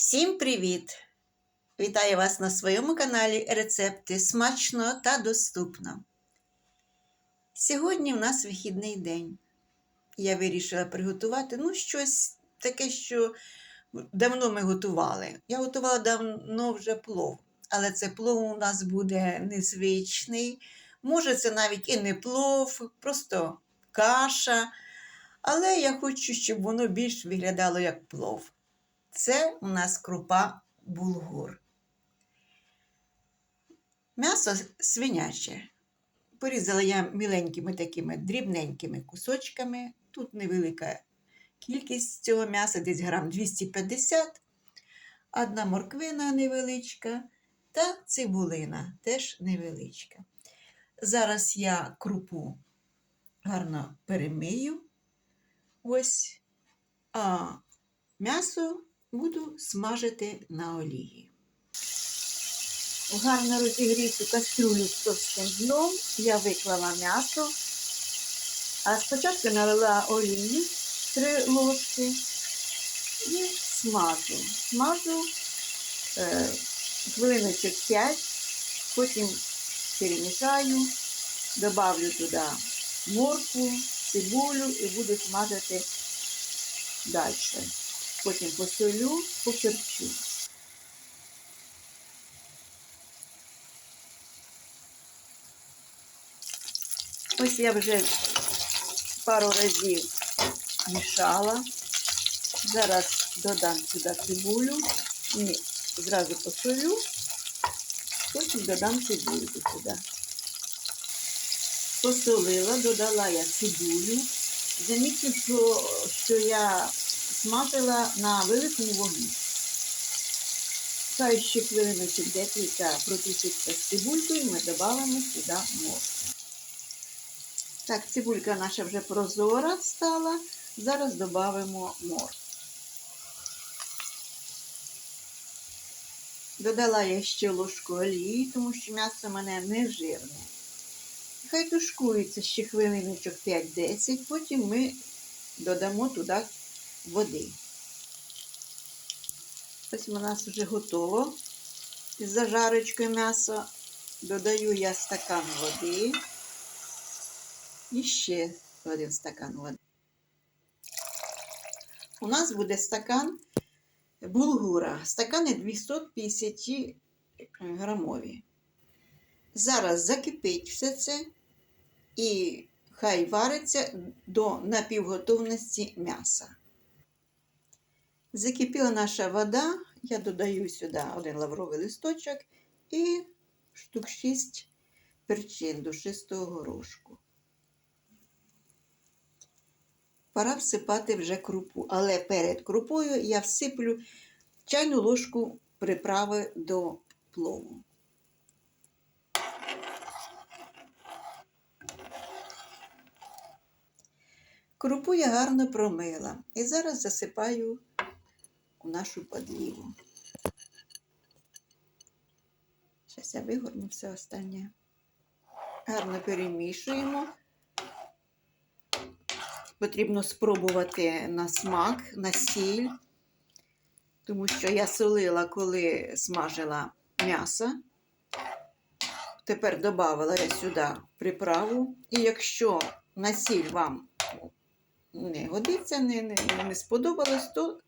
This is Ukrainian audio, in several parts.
Всім привіт! Вітаю вас на своєму каналі Рецепти смачно та доступно. Сьогодні в нас вихідний день. Я вирішила приготувати ну, щось таке, що давно ми готували. Я готувала давно вже плов, але це плов у нас буде незвичний. Може, це навіть і не плов, просто каша. Але я хочу, щоб воно більш виглядало як плов. Це у нас крупа булгур. М'ясо свиняче. Порізала я міленькими такими дрібненькими кусочками. Тут невелика кількість цього м'яса, десь грам 250, одна морквина невеличка та цибулина теж невеличка. Зараз я крупу гарно перемию. Ось, а м'ясо буду смажити на олії. Гарно розігріту кастрюлю з товстим дном я виклала м'ясо, а спочатку налила олії 3 ложки і смажу. Смажу е, хвилиночок 5, потім перемішаю, добавлю туди моркву, цибулю і буду смажити далі. Потім посолю, поперчу. Ось я вже пару разів мішала. Зараз додам сюди цибулю. Ні, зразу посолю, потім додам цибульку сюди. Посолила, додала я цибулю. Замітьте, що я смажила на великому вогні. Хай ще хвилиночок декілька протушиться з цибулькою, ми додамо сюди моркву. Так, цибулька наша вже прозора стала. Зараз додамо моркву. Додала я ще ложку олії, тому що м'ясо в мене не жирне. Хай тушкується ще хвилиночок 5-10, потім ми додамо туди води. Ось у нас вже готово. З зажарочкою м'ясо додаю я стакан води. І ще один стакан води. У нас буде стакан булгура. Стакани 250 грамові. Зараз закипить все це і хай вариться до напівготовності м'яса. Закипіла наша вода, я додаю сюди один лавровий листочок і штук 6 перчин душистого горошку. Пора всипати вже крупу, але перед крупою я всиплю чайну ложку приправи до плову. Крупу я гарно промила і зараз засипаю нашу подліву. Зараз я вигорну все останнє. Гарно перемішуємо. Потрібно спробувати на смак, на сіль, тому що я солила, коли смажила м'ясо. Тепер додавала я сюди приправу. І якщо на сіль вам не годиться, не, не, не сподобалось, то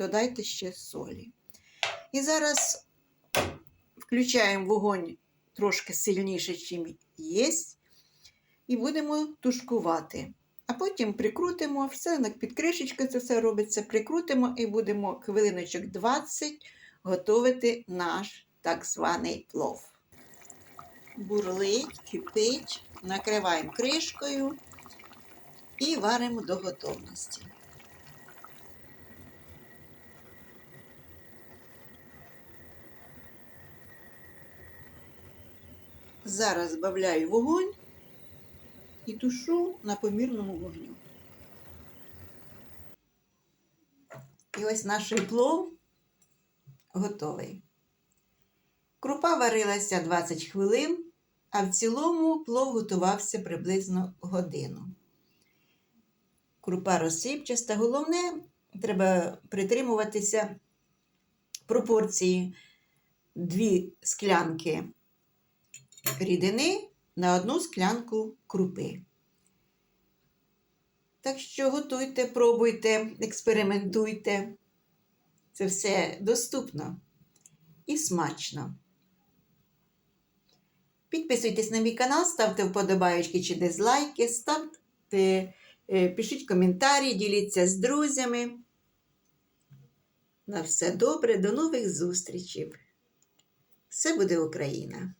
додайте ще солі. І зараз включаємо вогонь трошки сильніше, ніж є, і будемо тушкувати. А потім прикрутимо, все під кришечкою це все робиться, прикрутимо і будемо хвилиночок 20 готувати наш так званий плов. Бурлить, кипить, накриваємо кришкою і варимо до готовності. Зараз збавляю вогонь і тушу на помірному вогню. І ось наш плов готовий. Крупа варилася 20 хвилин, а в цілому плов готувався приблизно годину. Крупа розсипчаста. Головне, треба притримуватися пропорції 2 склянки рідини на одну склянку крупи. Так що готуйте, пробуйте, експериментуйте. Це все доступно і смачно. Підписуйтесь на мій канал, ставте вподобайки чи дизлайки, ставте, е, пишіть коментарі, діліться з друзями. На все добре, до нових зустрічей. Все буде Україна!